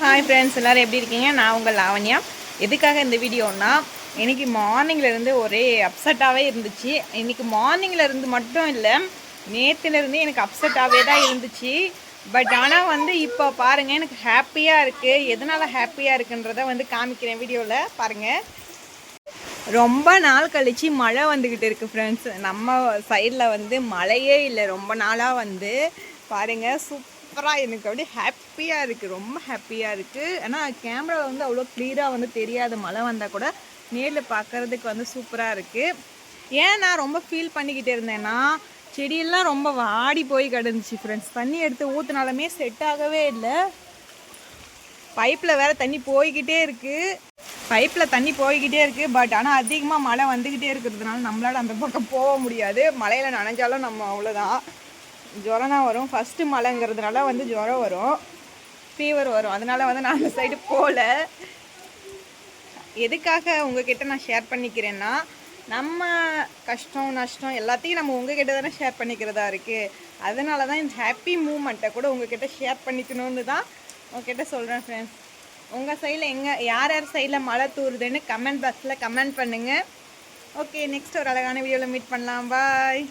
Hi friends எல்லோரும் எப்படி இருக்கீங்க? நான் உங்கள் லாவண்யா. எதுக்காக இந்த வீடியோனா இன்றைக்கி மார்னிங்லருந்து ஒரே அப்செட்டாகவே இருந்துச்சு. இன்னைக்கு மார்னிங்ல இருந்து மட்டும் இல்லை நேற்றுலேருந்து எனக்கு அப்செட்டாகவே தான் இருந்துச்சு. பட் ஆனால் வந்து இப்போ பாருங்கள் எனக்கு ஹாப்பியாக இருக்குது எதனால் ஹாப்பியாக இருக்குன்றத வந்து காமிக்கிறேன் வீடியோவில் பாருங்கள் ரொம்ப நாள் கழிச்சு மழை வந்துக்கிட்டு இருக்குது ஃப்ரெண்ட்ஸ் நம்ம சைடில் வந்து மழையே இல்லை ரொம்ப நாளாக வந்து. பாருங்கள் சூப் சூப்பராக எனக்கு அப்படியே ஹாப்பியாக இருக்குது ரொம்ப ஹாப்பியாக இருக்குது ஆனால் கேமரா வந்து அவ்வளோ க்ளியராக வந்து தெரியாது மழை வந்தால் கூட நேரில் பார்க்கறதுக்கு வந்து சூப்பராக இருக்குது ஏன் நான் ரொம்ப ஃபீல் பண்ணிக்கிட்டே இருந்தேன்னா செடியெல்லாம் ரொம்ப வாடி போய் கிடந்துச்சு ஃப்ரெண்ட்ஸ் தண்ணி எடுத்து ஊற்றுனாலுமே செட் ஆகவே இல்லை. பைப்பில் வேற தண்ணி போய்கிட்டே இருக்குது பைப்பில் தண்ணி போய்கிட்டே இருக்குது பட் ஆனால் அதிகமாக மழை வந்துக்கிட்டே இருக்கிறதுனால நம்மளால் அந்த பக்கம் போக முடியாது. மழையில் நனைஞ்சாலும் நம்ம அவ்வளோதான் ஜுரம்னா தான் வரும். ஃபஸ்ட்டு மழைங்கிறதுனால வந்து ஜுரம் வரும். ஃபீவர் வரும். அதனால் வந்து நான் அந்த சைடு போகல எதுக்காக உங்ககிட்ட நான் ஷேர் பண்ணிக்கிறேன்னா நம்ம கஷ்டம் நஷ்டம் எல்லாத்தையும் நம்ம உங்ககிட்ட தானே ஷேர் பண்ணிக்கிறதா இருக்குது அதனால தான் இந்த ஹாப்பி மூமெண்ட்டை கூட உங்ககிட்ட ஷேர் பண்ணிக்கணும்னு தான் உங்ககிட்ட சொல்கிறேன் ஃப்ரெண்ட்ஸ் உங்கள் சைடில் எங்கே யார் யார் சைடில் மழை தூருதுன்னு கமெண்ட் பாக்ஸில் கமெண்ட் பண்ணுங்கள் ஓகே நெக்ஸ்ட் ஒரு அழகான வீடியோவில் மீட் பண்ணலாம். பாய்